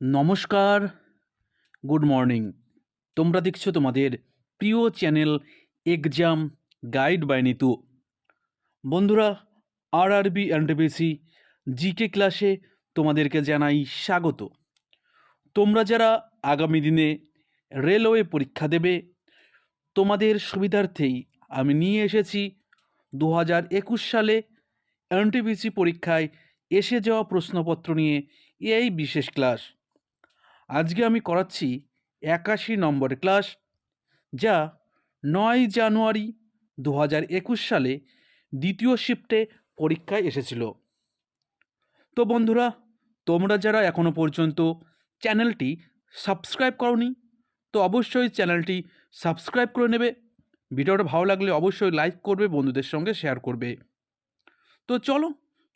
নমস্কার, good morning. তোমরা দেখছ তোমাদের প্রিয় channel exam guide by Nitu. বন্ধুরা আর আরবি এনটিপিসি জিকে ক্লাসে তোমাদেরকে জানাই স্বাগত। তোমরা যারা আগামী দিনে রেলওয়ে পরীক্ষা দেবে, তোমাদের সুবিধার্থেই আমি নিয়ে এসেছি দু হাজার একুশ সালে এনটিপিসি পরীক্ষায় এসে যাওয়া প্রশ্নপত্র নিয়ে এই বিশেষ ক্লাস আজকে আমি করাচ্ছি একাশি নম্বর ক্লাস, যা নয় জানুয়ারি দু হাজার একুশ সালে দ্বিতীয় শিফটে পরীক্ষায় এসেছিল। তো বন্ধুরা, তোমরা যারা এখনও পর্যন্ত চ্যানেলটি সাবস্ক্রাইব করনি, তো অবশ্যই চ্যানেলটি সাবস্ক্রাইব করে নেবে। ভিডিওটা ভালো লাগলে অবশ্যই লাইক করবে, বন্ধুদের সঙ্গে শেয়ার করবে। তো চলো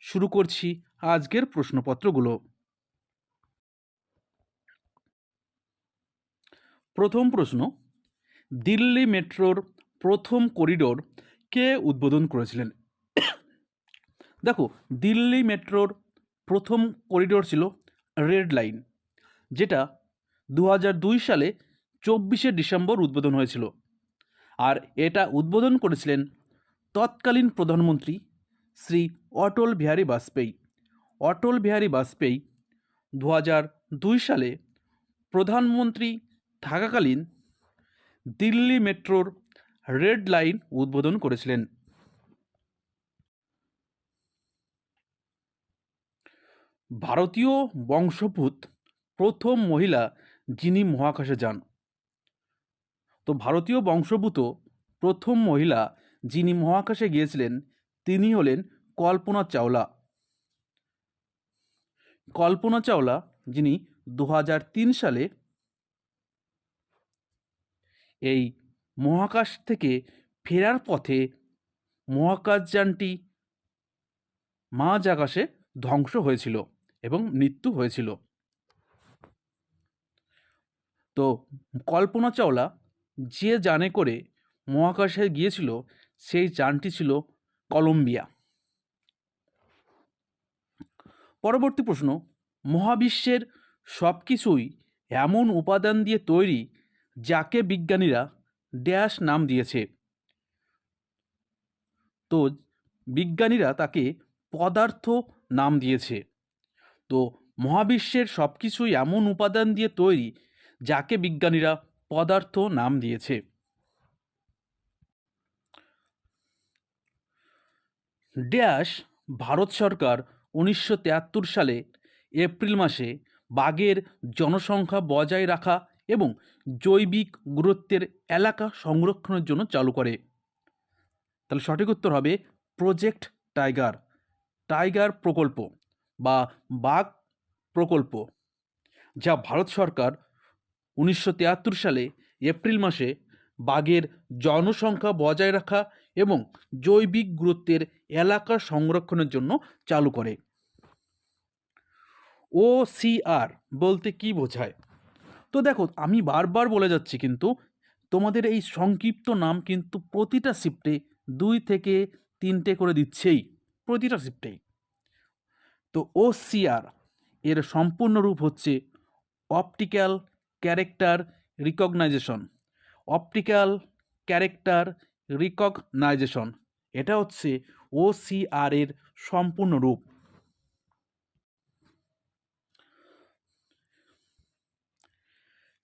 শুরু করছি আজকের প্রশ্নপত্রগুলো। প্রথম প্রশ্ন, দিল্লি মেট্রোর প্রথম করিডোর কে উদ্বোধন করেছিলেন? দেখো, দিল্লি মেট্রোর প্রথম করিডোর ছিল রেড লাইন, যেটা দু সালে চব্বিশে ডিসেম্বর উদ্বোধন হয়েছিল। আর এটা উদ্বোধন করেছিলেন তৎকালীন প্রধানমন্ত্রী শ্রী অটল বিহারী বাজপেয়ী। অটল বিহারী বাজপেয়ী দু সালে প্রধানমন্ত্রী থাকাকালীন দিল্লি মেট্রোর রেড লাইন উদ্বোধন করেছিলেন। ভারতীয় বংশোদ্ভূত প্রথম মহিলা যিনি মহাকাশে যান। তো ভারতীয় বংশোদ্ভূত প্রথম মহিলা যিনি মহাকাশে গিয়েছিলেন, তিনি হলেন কল্পনা চাওলা। কল্পনা চাওলা যিনি দু হাজার তিন সালে এই মহাকাশ থেকে ফেরার পথে মহাকাশযানটি মাঝ আকাশে ধ্বংস হয়েছিল এবং মৃত্যু হয়েছিল। তো কল্পনা চাওলা যে যানে করে মহাকাশে গিয়েছিল, সেই যানটি ছিল কলম্বিয়া। পরবর্তী প্রশ্ন, মহাবিশ্বের সব কিছুই এমন উপাদান দিয়ে তৈরি যাকে বিজ্ঞানীরা ড্যাশ নাম দিয়েছে। তো, বিজ্ঞানীরা তাকে পদার্থ নাম দিয়েছে। তো, মহাবিশ্বের সব কিছুই এমন উপাদান দিয়ে তৈরি যাকে বিজ্ঞানীরা পদার্থ নাম দিয়েছে। ড্যাশ ভারত সরকার উনিশশো সালে এপ্রিল মাসে বাঘের জনসংখ্যা বজায় রাখা এবং জৈবিক গুরুত্বের এলাকা সংরক্ষণের জন্য চালু করে। তাহলে সঠিক উত্তর হবে প্রজেক্ট টাইগার টাইগার প্রকল্প বা বাঘ প্রকল্প, যা ভারত সরকার উনিশশো সালে এপ্রিল মাসে বাঘের জনসংখ্যা বজায় রাখা এবং জৈবিক গুরুত্বের এলাকা সংরক্ষণের জন্য চালু করে। ও সিআর বলতে কি বোঝায়? তো দেখো, আমি বারবার বলে যাচ্ছি কিন্তু তোমাদের এই সংক্ষিপ্ত নাম কিন্তু প্রতিটা শিফটে দুই থেকে তিনটে করে দিচ্ছেই, প্রতিটা শিফটেই তো ও সিআর এর সম্পূর্ণ রূপ হচ্ছে optical character recognition optical character recognition এটা হচ্ছে ও সিআর এর সম্পূর্ণ রূপ।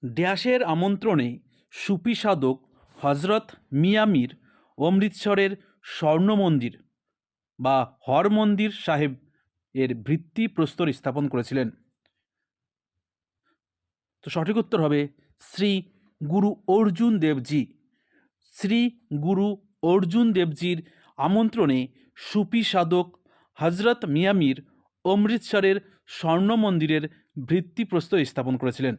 ড্যাশের আমন্ত্রণে সুফি সাধক হজরত মিয়ামির অমৃতসরের স্বর্ণ মন্দির বা হর মন্দির সাহেব এর ভিত্তি প্রস্তর স্থাপন করেছিলেন। তো সঠিক উত্তর হবে শ্রী গুরু অর্জুন দেবজি। শ্রী গুরু অর্জুন দেবজির আমন্ত্রণে সুফি সাধক হজরত মিয়ামির অমৃতসরের স্বর্ণ মন্দিরের ভিত্তিপ্রস্তর স্থাপন করেছিলেন।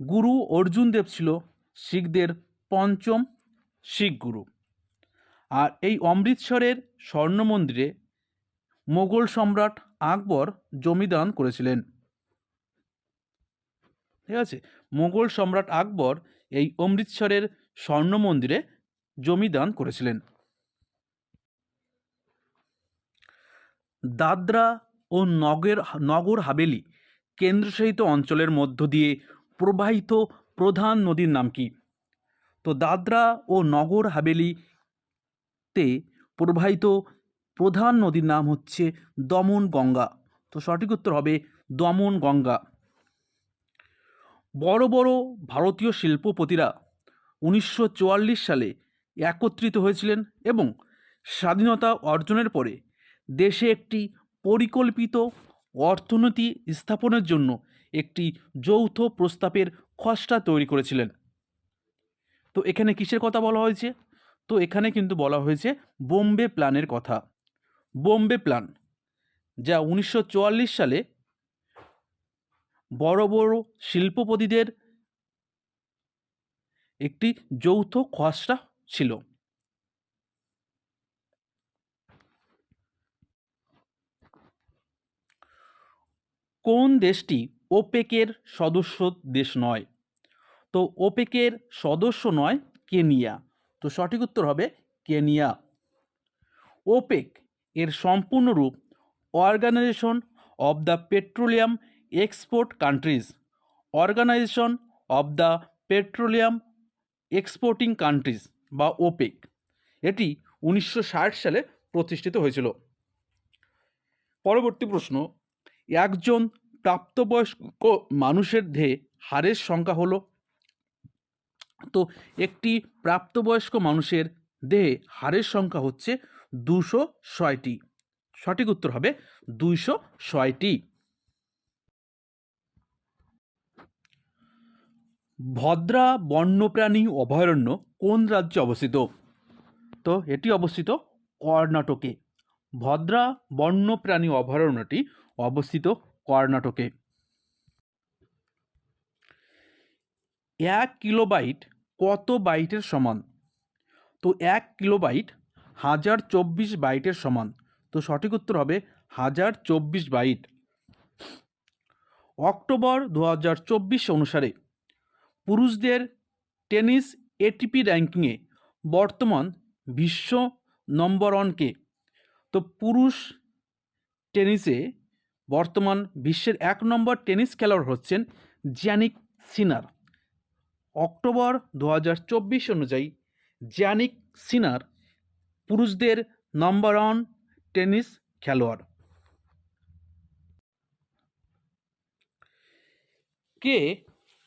গুরু অর্জুন দেব ছিল শিখদের পঞ্চম শিখ গুরু। আর এই অমৃতসরের স্বর্ণ মন্দিরে মোগল সম্রাট আকবর জমিদান করেছিলেন। ঠিক আছে? মোগল সম্রাট আকবর এই অমৃতসরের স্বর্ণ মন্দিরে জমিদান করেছিলেন। দাদরা ও নগর নগর হাভেলি কেন্দ্রশাসিত অঞ্চলের মধ্য দিয়ে প্রবাহিত প্রধান নদীর নাম কি? তো দাদরা ও নগর হাভেলিতে প্রবাহিত প্রধান নদীর নাম হচ্ছে দমন গঙ্গা। তো সঠিক উত্তর হবে দমন গঙ্গা। বড় বড় ভারতীয় শিল্পপতিরা উনিশশো চুয়াল্লিশ সালে একত্রিত হয়েছিলেন এবং স্বাধীনতা অর্জনের পরে দেশে একটি পরিকল্পিত অর্থনীতি স্থাপনের জন্য একটি যৌথ প্রস্তাবের খসড়া তৈরি করেছিলেন। তো এখানে কিসের কথা বলা হয়েছে? তো এখানে কিন্তু বলা হয়েছে বোম্বে প্ল্যানের কথা। বোম্বে প্ল্যান, যা উনিশশো চুয়াল্লিশ সালে বড় বড় শিল্পপতিদের একটি যৌথ খসড়া ছিল। কোন দেশটি ওপেকের সদস্য দেশ নয়। তো ওপেকের সদস্য নয় কেনিয়া। তো সঠিক উত্তর হবে কেনিয়া। ওপেক এর সম্পূর্ণ রূপ organization of the petroleum export countries. Organization of the petroleum exporting countries বা ওপেক। এটি উনিশশো ষাট সালে প্রতিষ্ঠিত হয়েছিল। পরবর্তী প্রশ্ন, একজন প্রাপ্তবয়স্ক মানুষের দেহে হাড়ের সংখ্যা হলো। তো একটি প্রাপ্তবয়স্ক মানুষের দেহে হাড়ের সংখ্যা হচ্ছে দুশো ছয়টি। সঠিক উত্তর হবে দুইশো ছয়টি। ভদ্রা বন্যপ্রাণী অভয়ারণ্য কোন রাজ্যে অবস্থিত? তো এটি অবস্থিত কর্ণাটকে। ভদ্রা বন্যপ্রাণী অভয়ারণ্যটি অবস্থিত কর্ণাটকে। এক কিলোবাইট কত বাইটের সমান? তো এক কিলোবাইট হাজার চব্বিশ বাইটের সমান। তো সঠিক উত্তর হবে হাজার চব্বিশ বাইট। অক্টোবর দু হাজার চব্বিশ অনুসারে পুরুষদের টেনিস এটিপি র্যাঙ্কিংয়ে বর্তমান বিশ্ব নম্বর ওয়ানকে। তো পুরুষ টেনিসে বর্তমান বিশ্বের এক নম্বর টেনিস খেলোয়াড় হচ্ছেন জ্যানিক সিনার। অক্টোবর দু হাজার চব্বিশ অনুযায়ী জ্যানিক সিনার পুরুষদের নম্বর ওয়ান টেনিস খেলোয়াড়। কে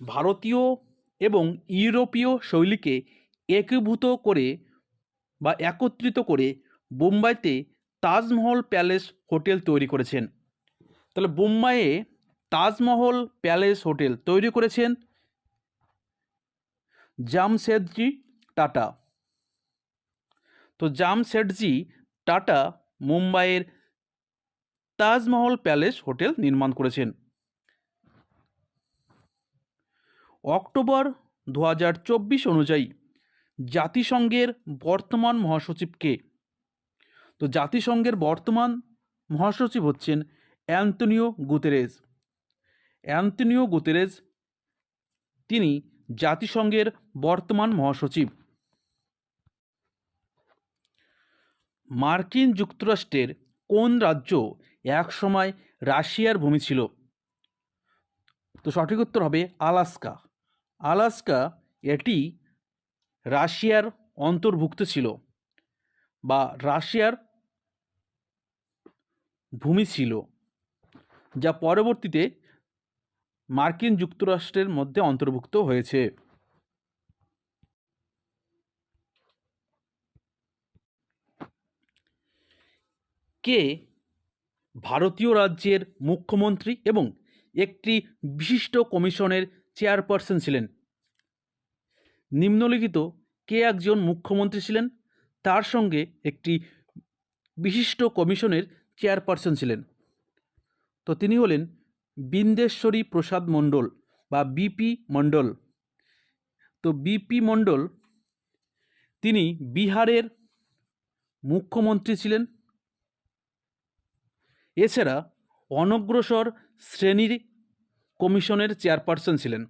ভারতীয় এবং ইউরোপীয় শৈলীকে একীভূত করে বা একত্রিত করে বোম্বাইতে তাজমহল প্যালেস হোটেল তৈরি করেছেন? তাহলে বোম্বাইয়ে তাজমহল প্যালেস হোটেল তৈরি করেছেন জামশেদজি টাটা। তো জামশেদজি টাটা মুম্বাইয়ের তাজমহল প্যালেস হোটেল নির্মাণ করেছেন। অক্টোবর দু হাজার চব্বিশ অনুযায়ী জাতিসংঘের বর্তমান মহাসচিবকে, তো জাতিসংঘের বর্তমান মহাসচিব হচ্ছেন অ্যান্তনিও গুতেরেজ। অ্যান্তনিও গুতেরেজ তিনি জাতিসংঘের বর্তমান মহাসচিব। মার্কিন যুক্তরাষ্ট্রের কোন রাজ্য একসময় রাশিয়ার ভূমি ছিল? তো সঠিক উত্তর হবে আলাস্কা। আলাস্কা এটি রাশিয়ার অন্তর্ভুক্ত ছিল বা রাশিয়ার ভূমি ছিল। যা পরবর্তীতে মার্কিন যুক্তরাষ্ট্রের মধ্যে অন্তর্ভুক্ত হয়েছে। কে ভারতীয় রাজ্যের মুখ্যমন্ত্রী এবং একটি বিশিষ্ট কমিশনের চেয়ারপারসন ছিলেন? নিম্নলিখিত কে একজন মুখ্যমন্ত্রী ছিলেন? তার সঙ্গে একটি বিশিষ্ট কমিশনের চেয়ারপারসন ছিলেন। তো তিনি হলেন বিন্দেশ্বরী প্রসাদ মণ্ডল বা বিপি মণ্ডল। তো বিপি মণ্ডল, তিনি বিহারের মুখ্যমন্ত্রী ছিলেন। এছাড়া অনগ্রসর শ্রেণির কমিশনের চেয়ারপারসন ছিলেন।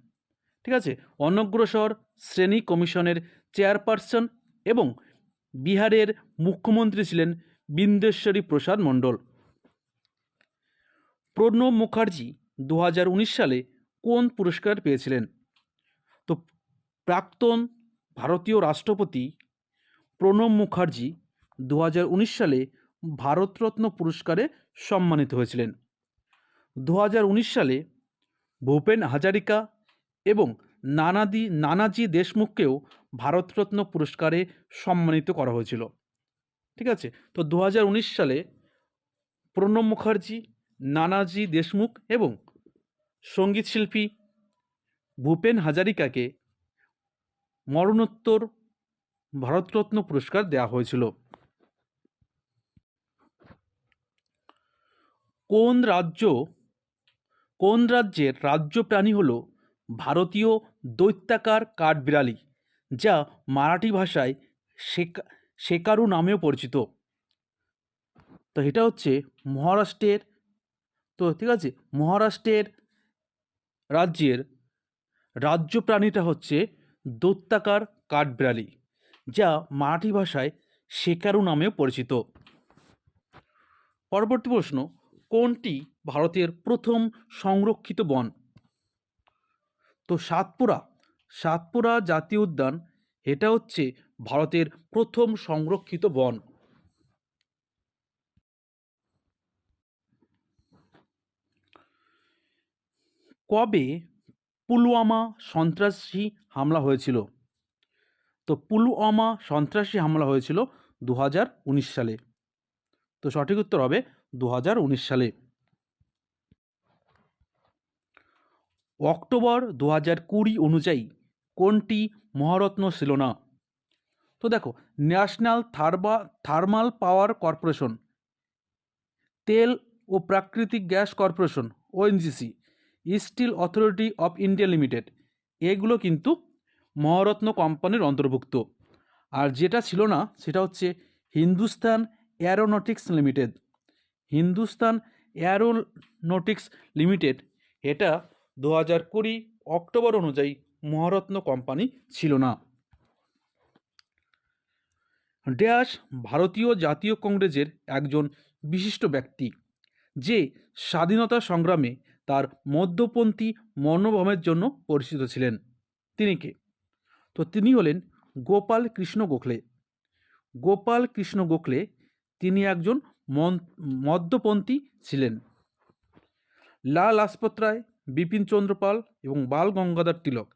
ঠিক আছে? অনগ্রসর শ্রেণি কমিশনের চেয়ারপারসন এবং বিহারের মুখ্যমন্ত্রী ছিলেন বিন্দেশ্বরী প্রসাদ মণ্ডল। প্রণব মুখার্জি দু হাজার উনিশ সালে কোন পুরস্কার পেয়েছিলেন? তো প্রাক্তন ভারতীয় রাষ্ট্রপতি প্রণব মুখার্জি দু হাজার উনিশ সালে ভারতরত্ন পুরস্কারে সম্মানিত হয়েছিলেন। দু হাজার উনিশ সালে ভূপেন হাজারিকা এবং নানাদি, নানাজি দেশমুখকেও ভারতরত্ন পুরস্কারে সম্মানিত করা হয়েছিল। ঠিক আছে? তো দু হাজার উনিশ সালে প্রণব মুখার্জি নানাজি দেশমুখ এবং সংগীত শিল্পী ভূপেন হাজারিকাকে মরণোত্তর ভারতরত্ন পুরস্কার দেওয়া হয়েছিল। কোন রাজ্য, কোন রাজ্যের রাজ্য প্রাণী হল ভারতীয় দৈত্যাকার কাঠবিড়ালি, যা মারাঠি ভাষায় শেকা, শেকারু নামেও পরিচিত? তো এটা হচ্ছে মহারাষ্ট্রের তো ঠিক আছে, মহারাষ্ট্রের রাজ্যের রাজ্য প্রাণীটা হচ্ছে দৈত্যাকার কাঠবিড়ালি, যা মারাঠি ভাষায় শেকারু নামেও পরিচিত। পরবর্তী প্রশ্ন, কোনটি ভারতের প্রথম সংরক্ষিত বন? তো সাতপুরা সাতপুরা জাতীয় উদ্যান, এটা হচ্ছে ভারতের প্রথম সংরক্ষিত বন। কবে পুলওয়ামা সন্ত্রাসী হামলা হয়েছিল? তো পুলওয়ামা সন্ত্রাসী হামলা হয়েছিল দু হাজার উনিশ সালে। তো সঠিক উত্তর হবে দু হাজার উনিশ সালে। অক্টোবর দু হাজার কুড়ি অনুযায়ী কোনটি মহারত্ন ছিল না? তো দেখো, ন্যাশনাল থার্বা, থার্মাল পাওয়ার কর্পোরেশন, তেল ও প্রাকৃতিক gas corporation ONGC steel authority of India limited. এগুলো কিন্তু মহারত্ন কোম্পানির অন্তর্ভুক্ত। আর যেটা ছিল না, সেটা হচ্ছে Hindustan aeronautics limited. Hindustan aeronautics limited, এটা দু হাজার কুড়ি অক্টোবর অনুযায়ী মহারত্ন কোম্পানি ছিল না। ড্যাশ ভারতীয় জাতীয় কংগ্রেসের একজন বিশিষ্ট ব্যক্তি, যে স্বাধীনতা সংগ্রামে তার মধ্যপন্থী মনোভাবের জন্য পরিচিত ছিলেন। তিনি কে? তো তিনি হলেন গোপাল কৃষ্ণ গোখলে। গোপাল কৃষ্ণ গোখলে তিনি একজন মধ্যপন্থী ছিলেন। লাল লাজপত রায়, বিপিন চন্দ্রপাল এবং বাল গঙ্গাধর তিলক,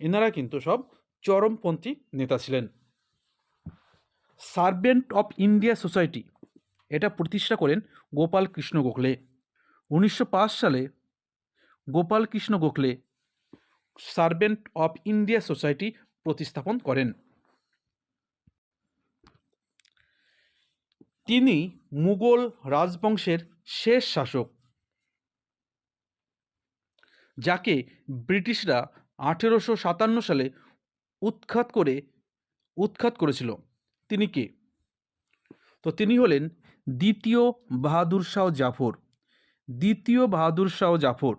এনারা কিন্তু সব চরমপন্থী নেতা ছিলেন। সার্ভেন্ট অফ ইন্ডিয়া সোসাইটি, এটা প্রতিষ্ঠা করেন গোপাল কৃষ্ণ গোখলে। উনিশশো পাঁচ সালে Gopal Krishna Gokhale, servant of India society প্রতিস্থাপন করেন। তিনি মুঘল রাজবংশের শেষ শাসক, যাকে ব্রিটিশরা আঠেরোশো সাতান্ন সালে উৎখাত করে, উৎখাত করেছিল। তিনি কে? তো তিনি হলেন দ্বিতীয় বাহাদুর শাহ জাফর। দ্বিতীয় বাহাদুর শাহ জাফর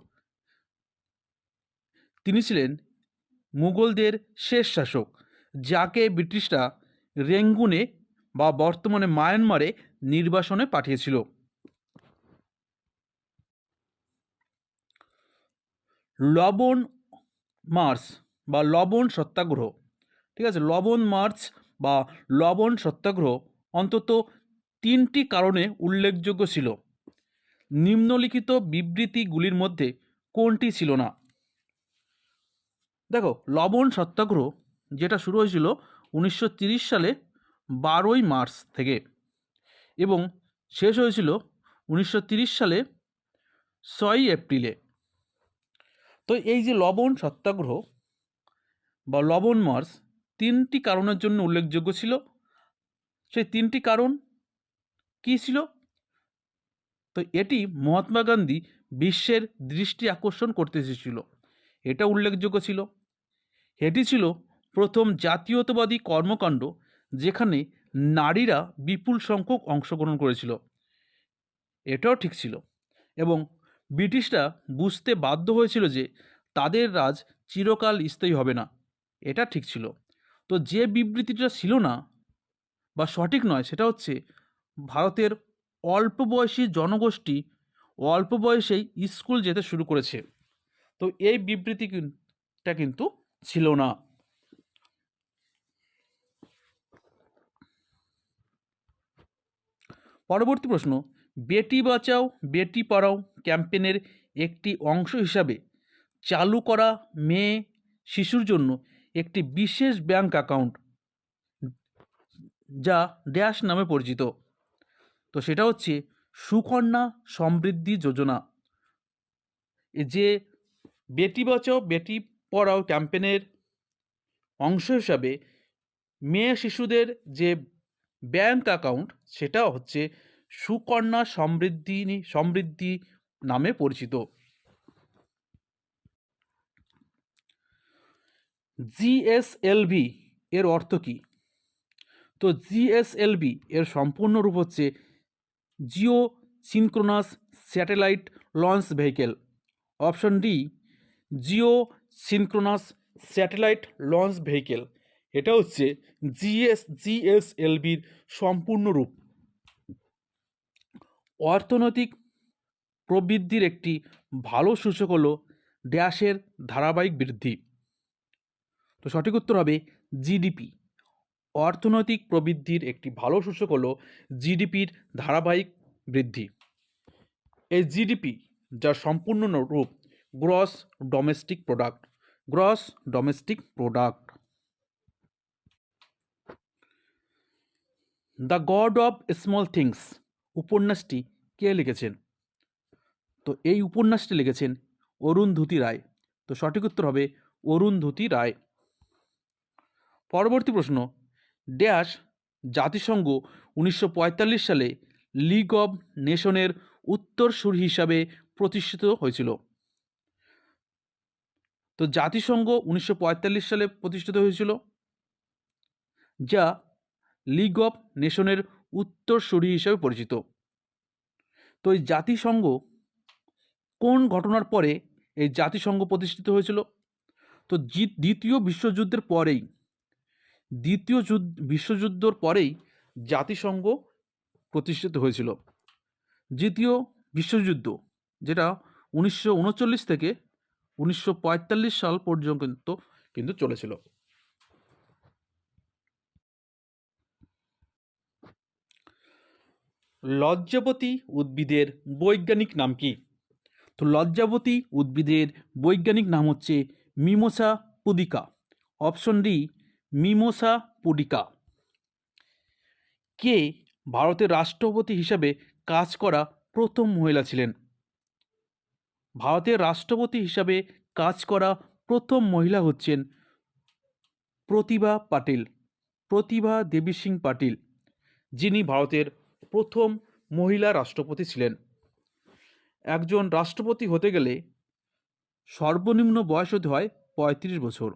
তিনি ছিলেন মুঘলদের শেষ শাসক, যাকে ব্রিটিশরা রেঙ্গুনে বা বর্তমানে মায়ানমারে নির্বাসনে পাঠিয়েছিল। লবণ মার্চ বা লবণ সত্যাগ্রহ, ঠিক আছে? লবণ মার্চ বা লবণ সত্যাগ্রহ অন্তত তিনটি কারণে উল্লেখযোগ্য ছিল। নিম্নলিখিত বিবৃতিগুলির মধ্যে কোনটি ছিল না? দেখো, লবণ সত্যাগ্রহ যেটা শুরু হয়েছিল উনিশশো সালে বারোই মার্চ থেকে এবং শেষ হয়েছিল উনিশশো সালে ছয়ই এপ্রিলে। তো এই যে লবণ সত্যাগ্রহ বা লবণ মার্চ তিনটি কারণের জন্য উল্লেখযোগ্য ছিল। সেই তিনটি কারণ কী ছিল? তো এটি মহাত্মা গান্ধী বিশ্বের দৃষ্টি আকর্ষণ করতে এসেছিল। এটা উল্লেখযোগ্য ছিল। এটি ছিল প্রথম জাতীয়তাবাদী কর্মকাণ্ড যেখানে নারীরা বিপুল সংখ্যক অংশগ্রহণ করেছিল। এটাও ঠিক ছিল এবং ব্রিটিশরা বুঝতে বাধ্য হয়েছিল যে তাদের রাজ চিরকাল স্থায়ী হবে না। এটা ঠিক ছিল। তো যে বিবৃতিটা ছিল না বা সঠিক নয় সেটা হচ্ছে ভারতের অল্প বয়সী জনগোষ্ঠী অল্প বয়সেই স্কুল যেতে শুরু করেছে। তো এই বিবৃতিটা কিন্তু ছিল না। পরবর্তী প্রশ্ন, বেটি বাঁচাও, বেটি পড়াও ক্যাম্পেনের একটি অংশ হিসাবে চালু করা মেয়ে শিশুর জন্য একটি বিশেষ ব্যাংক অ্যাকাউন্ট, যা ড্যাশ নামে পরিচিত। তো সেটা হচ্ছে সুকন্যা সমৃদ্ধি যোজনা। যে বেটি বাঁচাও, বেটি পড়াও ক্যাম্পেনের অংশ হিসাবে মেয়ে শিশুদের যে ব্যাংক অ্যাকাউন্ট, সেটা হচ্ছে সুকন্যা সমৃদ্ধি সমৃদ্ধি নামে পরিচিত। জিএসএলভি এর অর্থ কী? তো জিএসএলভি এর সম্পূর্ণ রূপ হচ্ছে geosynchronous satellite launch vehicle. Option D, geosynchronous satellite launch vehicle এটা হচ্ছে জিএস জিএসএলভির সম্পূর্ণ রূপ। অর্থনৈতিক প্রবৃদ্ধির একটি ভালো সূচক হলো ড্যাশের ধারাবাহিক বৃদ্ধি। তো সঠিক উত্তর হবে জিডিপি অর্থনৈতিক প্রবৃদ্ধির একটি ভালো সূচক হলো জিডিপির ধারাবাহিক বৃদ্ধি। এই জিডিপি যার সম্পূর্ণ রূপ gross domestic product gross domestic product the god of small things উপন্যাসটি কে লিখেছেন? তো এই উপন্যাসটি লিখেছেন অরুণধুতি রায়। তো সঠিক উত্তর হবে অরুণধুতি রায়। পরবর্তী প্রশ্ন, ড্যাশ জাতিসংঘ উনিশশো পঁয়তাল্লিশ সালে লিগ অব নেশনের উত্তরসূরি হিসাবে প্রতিষ্ঠিত হয়েছিল। তো জাতিসংঘ উনিশশো পঁয়তাল্লিশ সালে প্রতিষ্ঠিত হয়েছিল, যা লিগ অব নেশনের উত্তরসূরি হিসাবে পরিচিত। তো এই জাতিসংঘ কোন ঘটনার পরে এই জাতিসংঘ প্রতিষ্ঠিত হয়েছিল? তো দ্বিতীয় বিশ্বযুদ্ধের পরেই, দ্বিতীয় যুদ্ধ, বিশ্বযুদ্ধর পরেই জাতিসংঘ প্রতিষ্ঠিত হয়েছিল। দ্বিতীয় বিশ্বযুদ্ধ, যেটা উনিশশো উনচল্লিশ থেকে উনিশশো পঁয়তাল্লিশ সাল পর্যন্ত কিন্তু চলেছিল। লজ্জাবতী উদ্ভিদের বৈজ্ঞানিক নাম কি? তো লজ্জাবতী উদ্ভিদের বৈজ্ঞানিক নাম হচ্ছে mimosa pudica. Option D, mimosa pudica কে ভারতের রাষ্ট্রপতি হিসাবে কাজ করা প্রথম মহিলা ছিলেন? ভারতের রাষ্ট্রপতি হিসাবে কাজ করা প্রথম মহিলা হচ্ছেন প্রতিভা পাটিল, প্রতিভা দেবী সিং পাটিল, যিনি ভারতের প্রথম মহিলা রাষ্ট্রপতি ছিলেন। একজন রাষ্ট্রপতি হতে গেলে সর্বনিম্ন বয়স হতে হয় পঁয়ত্রিশ বছর।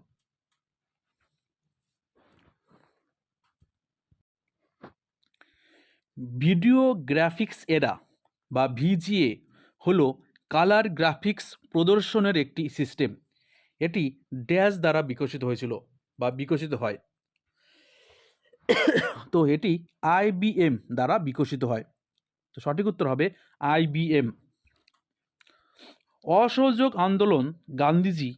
ভিডিও গ্রাফিক্স এরা বা ভিজিএ হলো কালার গ্রাফিক্স প্রদর্শনের একটি সিস্টেম এটি ড্যাশ দ্বারা বিকশিত হয়েছিল বা বিকশিত হয়। তো এটি আইবিএম দ্বারা বিকশিত হয়। তো সঠিক উত্তর হবে আইবিএম অসহযোগ আন্দোলন গান্ধীজি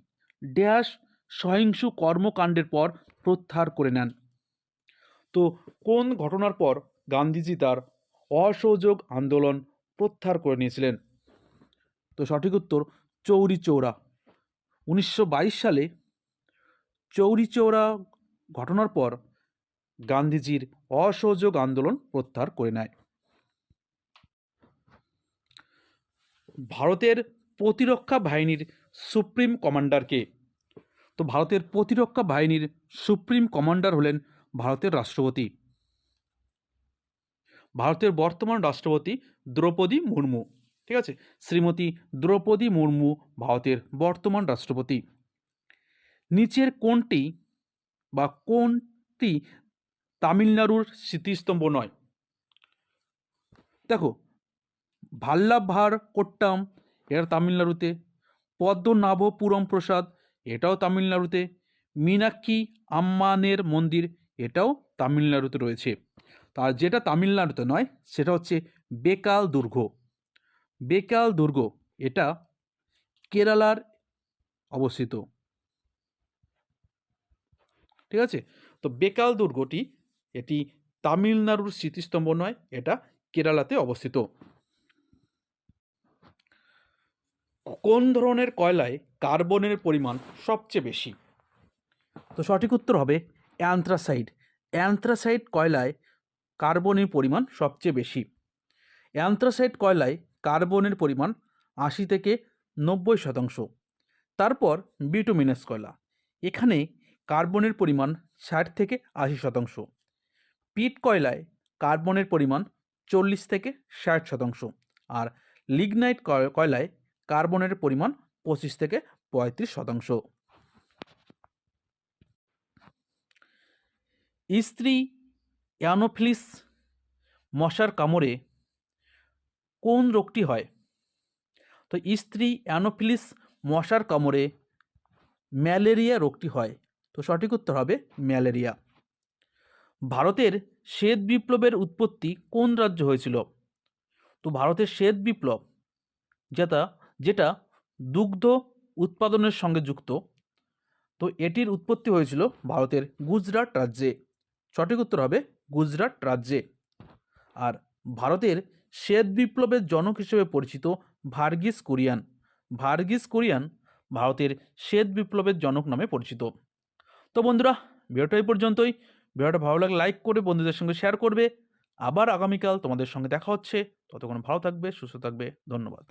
ড্যাশ সহিংস কর্মকাণ্ডের পর প্রত্যাহার করে নেন। তো কোন ঘটনার পর গান্ধীজি তার অসহযোগ আন্দোলন প্রত্যাহার করে নিয়েছিলেন? তো সঠিক উত্তর চৌরি চৌরা। উনিশশো বাইশ সালে চৌরি চৌরা ঘটনার পর গান্ধীজির অসহযোগ আন্দোলন প্রত্যাহার করে নেয়। ভারতের প্রতিরক্ষা বাহিনীর সুপ্রিম কমান্ডারকে তো ভারতের প্রতিরক্ষা বাহিনীর সুপ্রিম কমান্ডার হলেন ভারতের রাষ্ট্রপতি। ভারতের বর্তমান রাষ্ট্রপতি দ্রৌপদী মুর্মু। ঠিক আছে? শ্রীমতী দ্রৌপদী মুর্মু, ভারতের বর্তমান রাষ্ট্রপতি। নিচের কোনটি বা কোনটি তামিলনাড়ুর স্মৃতিস্তম্ভ নয়। দেখো, ভাল্লাভার কোট্টাম এটা তামিলনাড়ুতে। পদ্মনাভপুরম প্রসাদ, এটাও তামিলনাড়ুতে। মীনাক্ষী আম্মানের মন্দির, এটাও তামিলনাড়ুতে রয়েছে। তার যেটা তামিলনাড়ুতে নয়, সেটা হচ্ছে বেকাল দুর্গ। বেকাল দুর্গ, এটা কেরালার অবস্থিত। ঠিক আছে? তো বেকাল দুর্গটি, এটি তামিলনাড়ুর স্মৃতিস্তম্ভ নয়, এটা কেরালাতে অবস্থিত। কোন ধরনের কয়লায় কার্বনের পরিমাণ সবচেয়ে বেশি? তো সঠিক উত্তর হবে অ্যান্থ্রাসাইড। অ্যান্থ্রাসাইড কয়লায় কার্বনের পরিমাণ সবচেয়ে বেশি। অ্যান্থ্রাসাইড কয়লায় কার্বনের পরিমাণ আশি থেকে নব্বই শতাংশ। তারপর বিটুমিনাস কয়লা। এখানে কার্বনের পরিমাণ ষাট থেকে আশি শতাংশ। পিট কয়লায় কার্বনের পরিমাণ চল্লিশ থেকে ষাট শতাংশ। আর লিগনাইট কয়- কয়লায় কার্বনের পরিমাণ পঁচিশ থেকে পঁয়ত্রিশ শতাংশ। স্ত্রী অ্যানোফিলিস মশার কামড়ে কোন রোগটি হয়? তো স্ত্রী অ্যানোফিলিস মশার কামড়ে ম্যালেরিয়া রোগটি হয়। তো সঠিক উত্তর হবে ম্যালেরিয়া। ভারতের শ্বেত বিপ্লবের উৎপত্তি কোন রাজ্য হয়েছিল? তো ভারতের শ্বেত বিপ্লব, যেটা যেটা দুগ্ধ উৎপাদনের সঙ্গে যুক্ত, তো এটির উৎপত্তি হয়েছিল ভারতের গুজরাট রাজ্যে। সঠিক উত্তর হবে গুজরাট রাজ্যে। আর ভারতের শ্বেত বিপ্লবের জনক হিসেবে পরিচিত ভার্গিস কুরিয়ান। ভার্গিস কুরিয়ান ভারতের শ্বেত বিপ্লবের জনক নামে পরিচিত। তো বন্ধুরা, ভিডিওটা এই পর্যন্তই। ভিডিওটা ভালো লাগলে লাইক করে বন্ধুদের সঙ্গে শেয়ার করবে। আবার আগামীকাল তোমাদের সঙ্গে দেখা হচ্ছে। ততক্ষণ ভালো থাকবে, সুস্থ থাকবে। ধন্যবাদ।